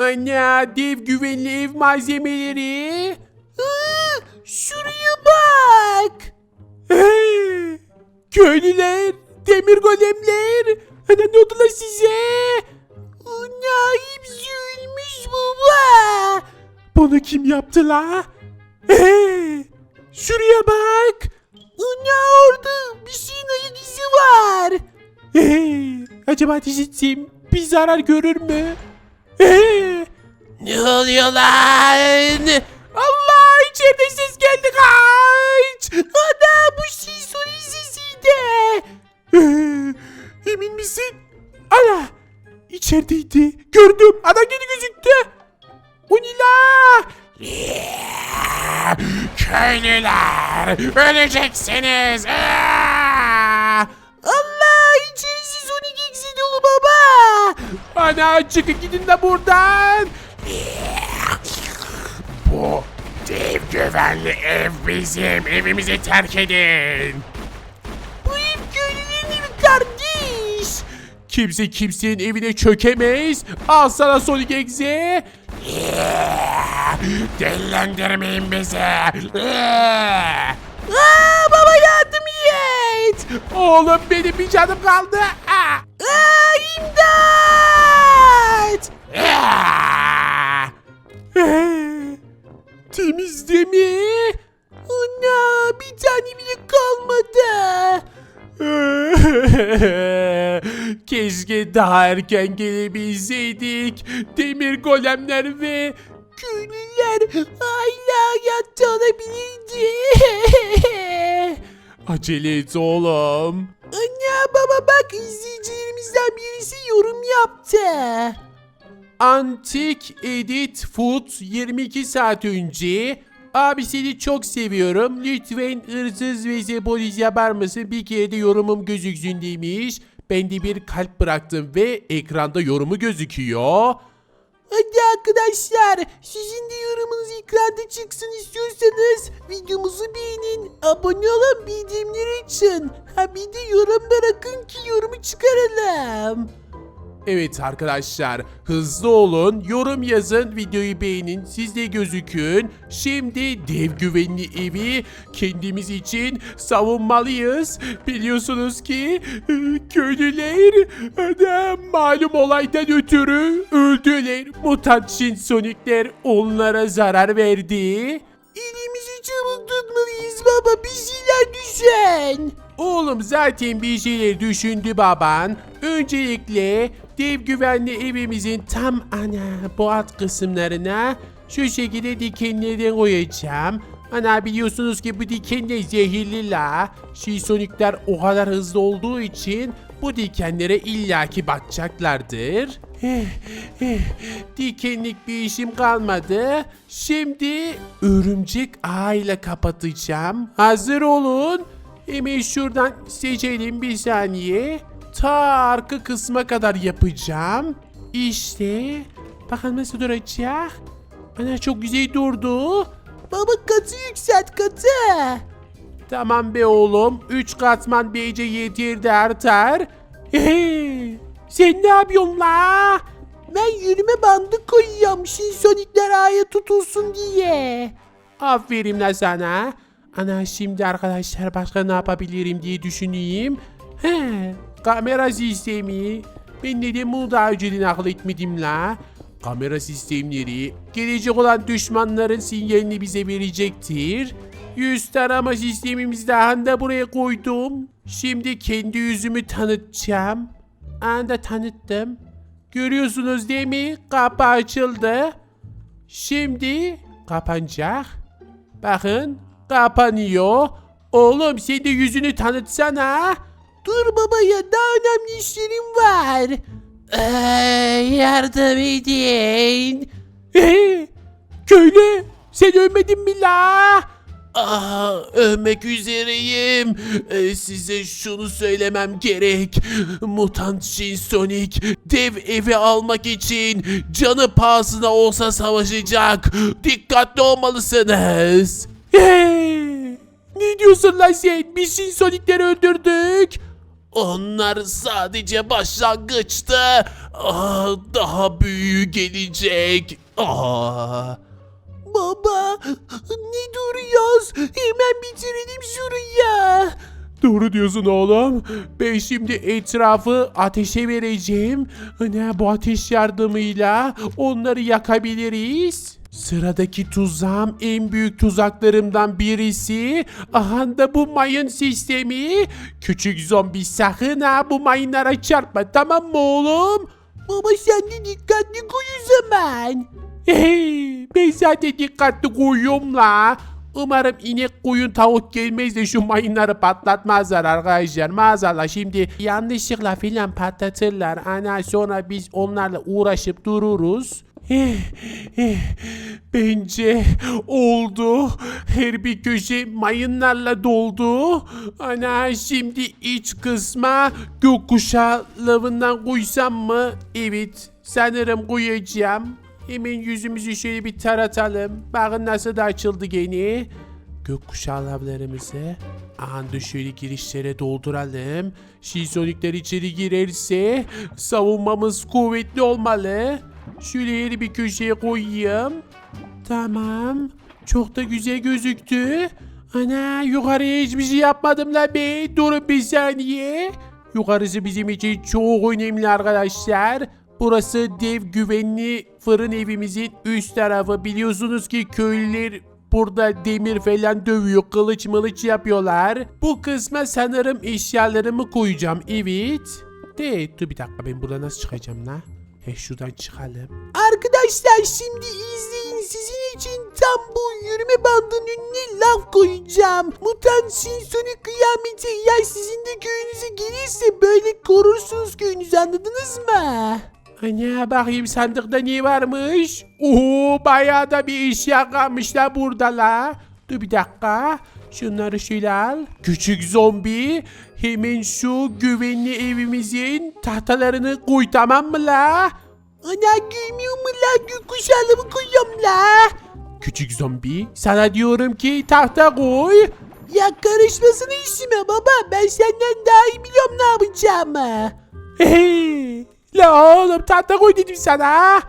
Ana dev güvenli ev malzemeleri. Şuraya bak. Köylüler, demir golemler. Ana ne oldu lan size? Ana hepsi ölmüş baba. Bunu kim yaptı la? Şuraya bak. Ana orada bir şeyin ayak var. Acaba etsem bir zarar görür mü? Hey, ne oluyor lan? Allah içeride ses geldi kaç. Ana bu şey soru sesiydi. Emin misin? Ana içerideydi. Gördüm. Adam geri gözüktü. O ne la? Köylüler öleceksiniz. Allah içerisi Sonic X'i dolu baba. Ana çıkın gidin de buradan. Bu dev güvenli ev bizim. Evimizi terk edin. Bu ev evi kardeş. Kimse kimsenin evine çökemez. Al sana Sonic X'i. Delilendirmeyin bizi. Aa! Baba yardım et. Oğlum benim bir canım kaldı. Aa, Aa, imdat. Temizle mi? Ana bir tane bile kalmadı. Keşke daha erken gelebilseydik. Demir golemler ve köylüler hala hayatta olabilirdi. Acele et oğlum. Anne baba bak izleyicilerimizden birisi yorum yaptı. Antik Edit Food 22 saat önce Abi seni çok seviyorum. Lütfen hırsız ve polis yapar mısın? Bir kere de yorumum gözüksün demiş. Ben de bir kalp bıraktım ve ekranda yorumu gözüküyor. Hadi arkadaşlar sizin de yorumunuz ekranda çıksın istiyorsanız videomuzu beğenin, abone olun, bildirimleri açın. Ha bir de yorum bırakın ki yorumu çıkaralım. Evet arkadaşlar hızlı olun yorum yazın videoyu beğenin siz de gözükün. Şimdi dev güvenli evi kendimiz için savunmalıyız. Biliyorsunuz ki e, köylüler e, malum olaydan ötürü öldüler. Mutant Sonic onlara zarar verdi. Elimizi çabuk tutmalıyız baba bir şeyler düşen. Oğlum zaten bir şeyler düşündü baban. Öncelikle dev güvenli evimizin tam ana alt kısımlarına şu şekilde dikenlerden koyacağım. Ana biliyorsunuz ki bu dikenler zehirli la. Şisonikler o kadar hızlı olduğu için bu dikenlere illaki batacaklardır. Eh, eh, Dikenlik bir işim kalmadı. Şimdi örümcek ağıyla kapatacağım. Hazır olun. Hemen şuradan seçelim bir saniye. Ta arka kısma kadar yapacağım. İşte. Bakalım nasıl duracak. Ana çok güzel durdu. Baba katı yükselt katı. Tamam be oğlum. 3 katman bence yeter de artar. Hey, sen ne yapıyorsun la? Ben yürüme bandı koyuyorum. Şinsonikler aya tutulsun diye. Aferin la sana. Ana şimdi arkadaşlar başka ne yapabilirim diye düşüneyim. He, kamera sistemi. Ben neden bunu daha önceden akıl etmedim la? Kamera sistemleri gelecek olan düşmanların sinyalini bize verecektir. Yüz tarama sistemimizi daha da buraya koydum. Şimdi kendi yüzümü tanıtacağım. Anda tanıttım. Görüyorsunuz değil mi? Kapı açıldı. Şimdi kapanacak. Bakın kapanıyor. Oğlum sen de yüzünü tanıtsana. Dur baba ya daha önemli işlerim var. yardım edin. Ee, köylü sen ölmedin mi la? Ah, ölmek üzereyim. Ee, size şunu söylemem gerek. Mutant Sonic dev evi almak için canı pahasına olsa savaşacak. Dikkatli olmalısınız. Hey! Diyorsun lan sen? Biz Shin Sonic'leri öldürdük. Onlar sadece başlangıçtı. Aa, daha büyüğü gelecek. Aa. Baba ne duruyoruz? Hemen bitirelim şuraya. Doğru diyorsun oğlum. Ben şimdi etrafı ateşe vereceğim. Ne bu ateş yardımıyla onları yakabiliriz. Sıradaki tuzağım en büyük tuzaklarımdan birisi. Aha da bu mayın sistemi. Küçük zombi sakın ha bu mayınlara çarpma tamam mı oğlum? Baba sen de dikkatli koy o zaman. Hey, ben zaten dikkatli koyuyorum la. Umarım inek koyun tavuk gelmez de şu mayınları patlatmazlar arkadaşlar. Maazallah şimdi yanlışlıkla filan patlatırlar. Ana sonra biz onlarla uğraşıp dururuz. Bence oldu. Her bir köşe mayınlarla doldu. Ana şimdi iç kısma gökkuşağı lavından koysam mı? Evet sanırım koyacağım. Hemen yüzümüzü şöyle bir taratalım. Bakın nasıl da açıldı gene. Gökkuşağı lavlarımızı anda şöyle girişlere dolduralım. Şizonikler içeri girerse savunmamız kuvvetli olmalı. Şöyle bir köşeye koyayım. Tamam. Çok da güzel gözüktü. Ana yukarıya hiçbir şey yapmadım la be. Durun bir saniye. Yukarısı bizim için çok önemli arkadaşlar. Burası dev güvenli fırın evimizin üst tarafı. Biliyorsunuz ki köylüler burada demir falan dövüyor. Kılıç mılıç yapıyorlar. Bu kısma sanırım eşyalarımı koyacağım. Evet. De dur bir dakika ben burada nasıl çıkacağım la? He çıkalım. Arkadaşlar şimdi izleyin sizin için tam bu yürüme bandının önüne laf koyacağım. Mutant sinsoni kıyameti ya sizin de köyünüze gelirse böyle korursunuz köyünüzü anladınız mı? Ana bakayım sandıkta ne varmış? Oo bayağı da bir eşya kalmışlar burada la. Dur bir dakika. Şunları şöyle al. Küçük zombi hemen şu güvenli evimizin tahtalarını koy tamam mı la? Ana gülmüyor mu la? Gökkuşağımı koyuyorum la. Küçük zombi sana diyorum ki tahta koy. Ya karışmasın işime baba. Ben senden daha iyi biliyorum ne yapacağımı. Hey, la oğlum tahta koy dedim sana.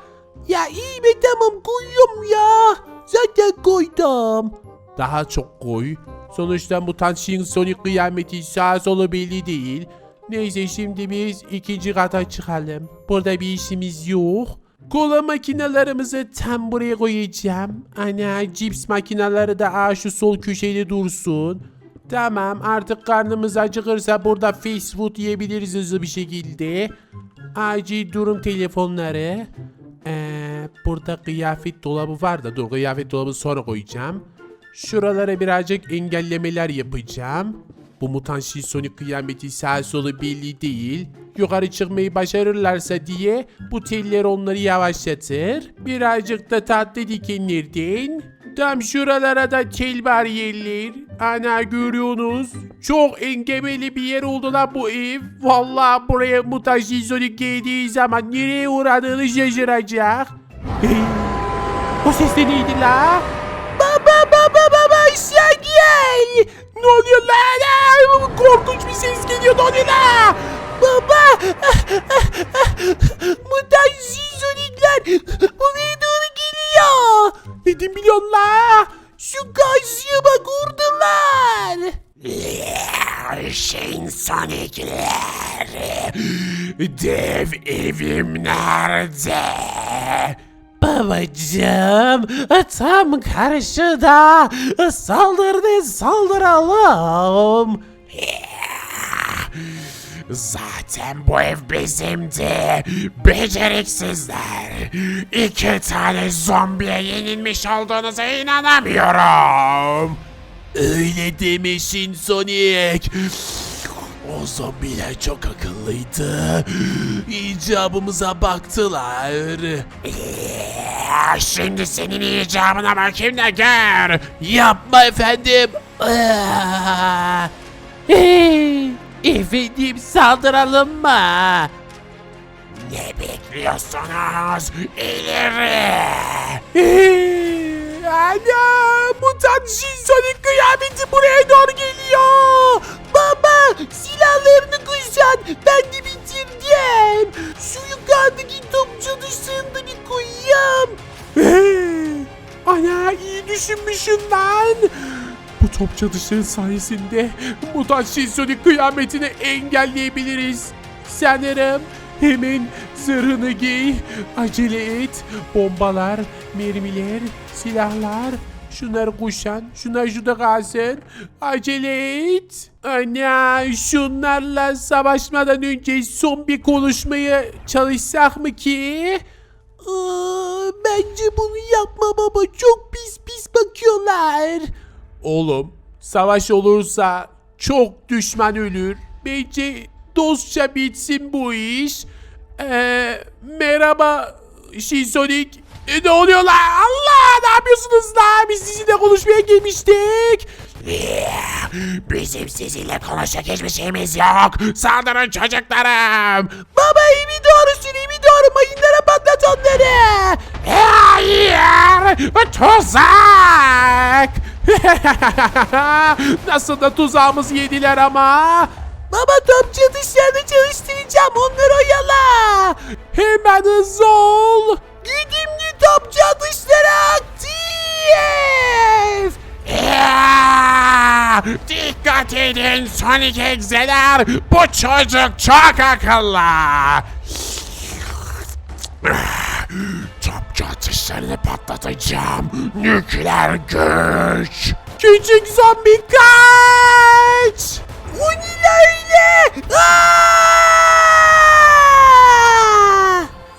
Ya iyi be tamam koyuyorum ya. Zaten koydum. Daha çok koy. Sonuçta mutant Sonic kıyameti sağ solu belli değil. Neyse şimdi biz ikinci kata çıkalım. Burada bir işimiz yok. Kola makinalarımızı tam buraya koyacağım. Ana cips makineleri de aa şu sol köşede dursun. Tamam artık karnımız acıkırsa burada fast food yiyebiliriz hızlı bir şekilde. Acil durum telefonları. Ee, burada kıyafet dolabı var da dur kıyafet dolabı sonra koyacağım. Şuralara birazcık engellemeler yapacağım. Bu mutant Sonic kıyameti sağ solu belli değil. Yukarı çıkmayı başarırlarsa diye bu teller onları yavaşlatır. Birazcık da tatlı dikenlerden. Tam şuralara da tel bariyerler. Ana görüyorsunuz. Çok engebeli bir yer oldu lan bu ev. Vallahi buraya mutant Sonic geldiği zaman nereye uğradığını şaşıracak. O ses de neydi la? Baba baba baba aşağı gel. Ne oluyor lan? Korkunç bir ses geliyor ne oluyor lan? Baba. Mutant Sonic'ler buraya doğru geliyor. Dedim biliyorsun la. Şu karşıya bak oradalar. Şeyin Sonic'ler. Dev evim nerede? Babacım tam karşıda saldırdı saldıralım. Zaten bu ev bizimdi. Beceriksizler. İki tane zombiye yenilmiş olduğunuza inanamıyorum. Öyle demişin Sonic. O zombiler çok akıllıydı. İcabımıza baktılar. Şimdi senin icabına bakayım da gör. Yapma efendim. Efendim saldıralım mı? Ne bekliyorsunuz? İleri! Ana mutant Sonic kıyameti buraya doğru geliyor. Top çatışları sayesinde mutant Sonic kıyametini engelleyebiliriz. Sanırım hemen zırhını giy, acele et. Bombalar, mermiler, silahlar. Şunları kuşan, şunlar şurada kalsın. Acele et. Ana şunlarla savaşmadan önce son bir konuşmayı çalışsak mı ki? Bence bunu yapma baba. Çok pis pis bakıyorlar. Oğlum savaş olursa çok düşman ölür. Bence dostça bitsin bu iş. Ee, merhaba Sonic. E, ne oluyor lan? Allah ne yapıyorsunuz lan? Biz sizinle konuşmaya gelmiştik. Bizim sizinle konuşacak hiçbir şeyimiz yok. Saldırın çocuklarım. Baba iyi doğru söyle iyi doğru mayınlara patlat onları. Hayır. Tuzak. Nasıl da tuzağımızı yediler ama. Baba top çalışlarını çalıştıracağım onları oyala. Hemen hızlı ol. Güdümlü top çalışları aktif. Dikkat edin Sonic egzeler. Bu çocuk çok akıllı. Topçu atışlarını patlatacağım. Nükleer güç. Küçük zombi kaç. O ne öyle?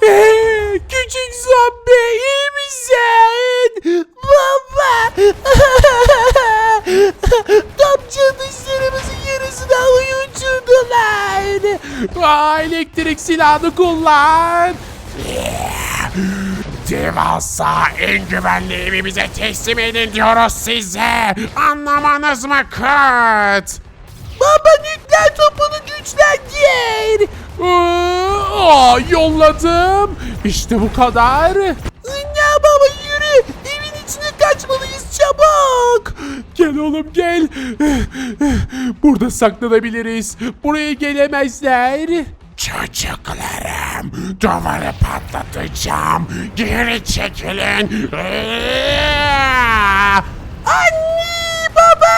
Ee, küçük zombi iyi misin? Baba! Top çalışlarımızın yarısını havaya uçurdular. Aa, elektrik silahını kullan. Devasa en güvenli evimize teslim edin diyoruz size. Anlamanız mı kıt? Baba nükleer topunu güçlendir. Aa, yolladım. İşte bu kadar. Anne baba yürü. Evin içine kaçmalıyız çabuk. Gel oğlum gel. Burada saklanabiliriz. Buraya gelemezler. Çocuklarım, duvarı patlatacağım. Geri çekilin. Anne baba.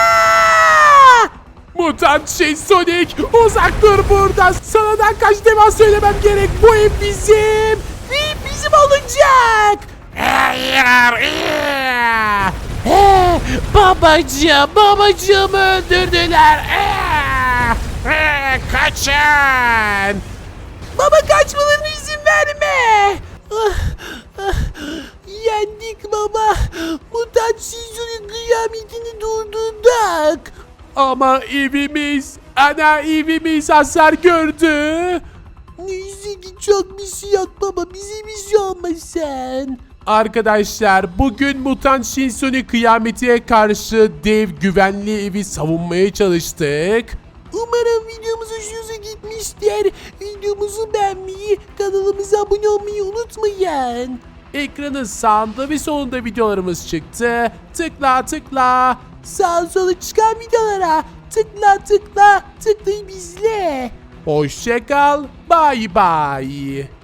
Mutant şey Sonic uzak dur buradan. Sana da kaç defa söylemem gerek. Bu ev bizim. Ve bizim olacak. Hayır. He, babacığım babacığımı öldürdüler. Kaçın. Baba kaçmalarına izin verme. Ah, ah, Yendik baba. Mutant Caesar'ın kıyametini durdurduk. Ama evimiz, ana evimiz hasar gördü. Neyse ki çok bir şey yok baba. Bize bir şey olmasın. Arkadaşlar bugün Mutant Shinsoni kıyametiye karşı dev güvenli evi savunmaya çalıştık. Umarım videomuz hoşunuza gitmiştir. Videomuzu beğenmeyi, kanalımıza abone olmayı unutmayın. Ekranın sağında ve solunda videolarımız çıktı. Tıkla tıkla. Sağ sola çıkan videolara tıkla tıkla tıklayıp izle. Hoşçakal. Bay bay.